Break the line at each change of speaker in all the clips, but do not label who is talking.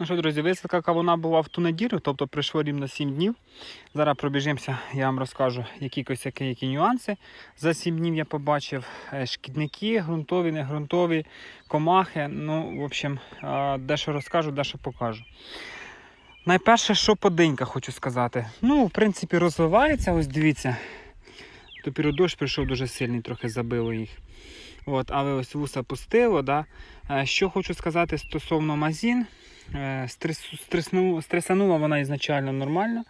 Ну що, друзі, висадка кавуна була в ту неділю, тобто пройшло рівно 7 днів. Зараз пробіжимося, я вам розкажу які косяки, які нюанси. За 7 днів я побачив е, шкідники, ґрунтові, неґрунтові, комахи. Ну, в общем, е, дещо розкажу, дещо покажу. Найперше, що по диньках хочу сказати. Ну, в принципі, розвивається, ось дивіться. Тепер дощ прийшов дуже сильний, трохи забило їх. От, але ось вуса пустило. Да? Е, Що хочу сказати стосовно мазін. Е, Стресанула вона ізначально нормально.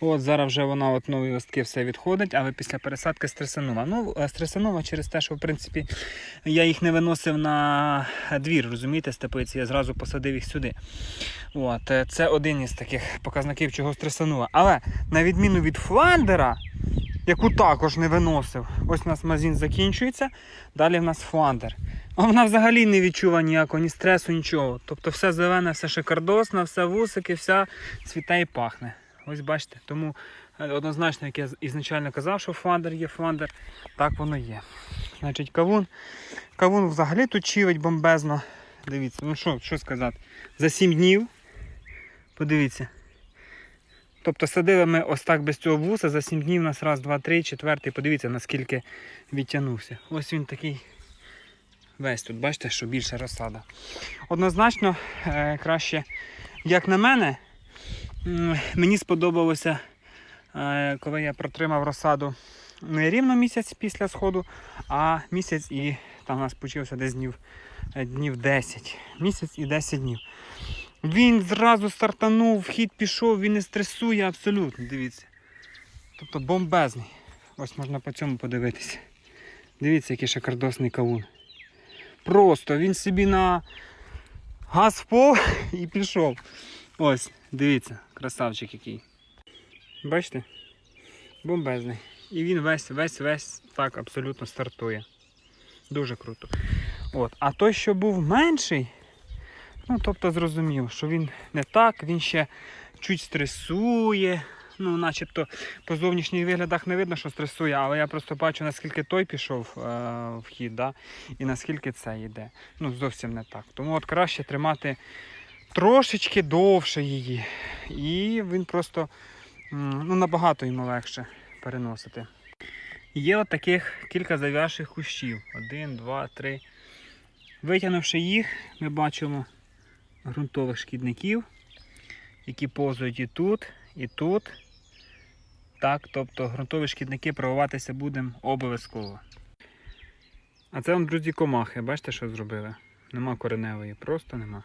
От, зараз вже вона от нові листки все відходить, але після пересадки стресанула. Ну, е, стресанула через те, що в принципі я їх не виносив на двір, розумієте, з теплиці, я зразу посадив їх сюди. От, е, це один із таких показників, чого стресанула. Але на відміну від Фландера, яку також не виносив, ось у нас мазін закінчується, далі в нас Фландер. А вона взагалі не відчула ніякого ні стресу, нічого. Тобто все зелене, все шикардосне, все вусики, вся цвіте і пахне. Ось бачите. Тому е, однозначно, як я ізначально казав, що фландер є фландер, так воно є. Значить, кавун. Кавун взагалі тут чивить бомбезно. Дивіться, ну що, що сказати? За 7 днів. Подивіться. Тобто садили ми ось так без цього вуса, за 7 днів у нас раз, два, три, четвертий. Подивіться, наскільки відтягнувся. Ось він такий весь тут, бачите, що більше розсада. Однозначно, е, краще, як на мене, мені сподобалося, е, коли я протримав розсаду не рівно місяць після сходу, а місяць і там у нас почався десь днів, е, днів 10. Місяць і 10 днів. Він зразу стартанув, вхід пішов, він не стресує абсолютно, дивіться. Тобто бомбезний. Ось можна по цьому подивитися. Дивіться, який шикардосний кавун. Просто він собі на газ в пол і пішов. Ось, дивіться, красавчик який. Бачите? Бомбезний. І він весь, весь, весь так абсолютно стартує. Дуже круто. От. А той, що був менший, ну тобто зрозумів, що він не так, він ще чуть стресує. Ну, начебто по зовнішніх виглядах не видно, що стресує, але я просто бачу, наскільки той пішов е, в хід, да? і наскільки це йде. Ну, зовсім не так. Тому от краще тримати трошечки довше її. І він просто ну, набагато йому легше переносити. Є от таких кілька зав'язших кущів. Один, два, три. Витягнувши їх, ми бачимо ґрунтових шкідників, які повзують і тут, і тут. Так, тобто ґрунтові шкідники прививатися будемо обов'язково. А це вам, друзі, комахи. Бачите, що зробили? Нема кореневої, просто нема.